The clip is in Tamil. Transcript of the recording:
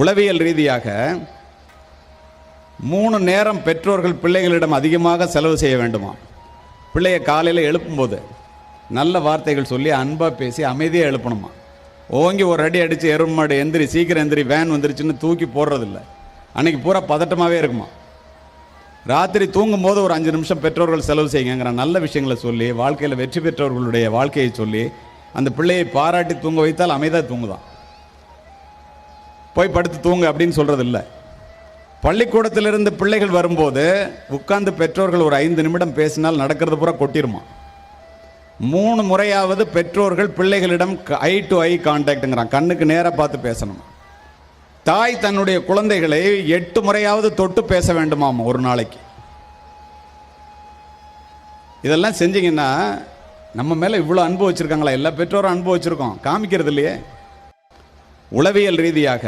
உளவியல் ரீதியாக மூணு நேரம் பெற்றோர்கள் பிள்ளைகளிடம் அதிகமாக செலவு செய்ய வேண்டுமா? பிள்ளைய காலையில் எழுப்பும்போது நல்ல வார்த்தைகள் சொல்லி அன்பாக பேசி அமைதியாக எழுப்பணுமா? ஓங்கி ஒரு அடி அடித்து எருமாடு எந்திரி சீக்கிரம் எந்திரி வேன் வந்துருச்சுன்னு தூக்கி போடுறதில்ல. அன்னைக்கு பூரா பதட்டமாகவே இருக்குமா? ராத்திரி தூங்கும்போது ஒரு அஞ்சு நிமிஷம் பெற்றோர்கள் செலவு செய்யுங்கிற நல்ல விஷயங்களை சொல்லி வாழ்க்கையில் வெற்றி பெற்றவர்களுடைய வாழ்க்கையை சொல்லி அந்த பிள்ளையை பாராட்டி தூங்க வைத்தால் அமைதியாக தூங்குதான். போய் படுத்து தூங்கு அப்படின்னு சொல்கிறது இல்லை பள்ளிக்கூடத்திலிருந்து பிள்ளைகள் வரும்போது உட்கார்ந்து பெற்றோர்கள் ஒரு ஐந்து நிமிடம் பேசினால் நடக்கிறது பூரா கொட்டிருமா? மூணு முறையாவது பெற்றோர்கள் பிள்ளைகளிடம் ஐ டு ஐ கான்டாக்டுங்கிறான் கண்ணுக்கு நேராக பார்த்து பேசணும். தாய் தன்னுடைய குழந்தைகளை எட்டு முறையாவது தொட்டு பேச வேண்டுமாம் ஒரு நாளைக்கு. இதெல்லாம் செஞ்சீங்கன்னா நம்ம மேலே இவ்வளோ அன்பு வச்சுருக்காங்களா? எல்லா பெற்றோரும் அனுபவிச்சிருக்கோம் வச்சுருக்கோம். காமிக்கிறது இல்லையே உளவியல் ரீதியாக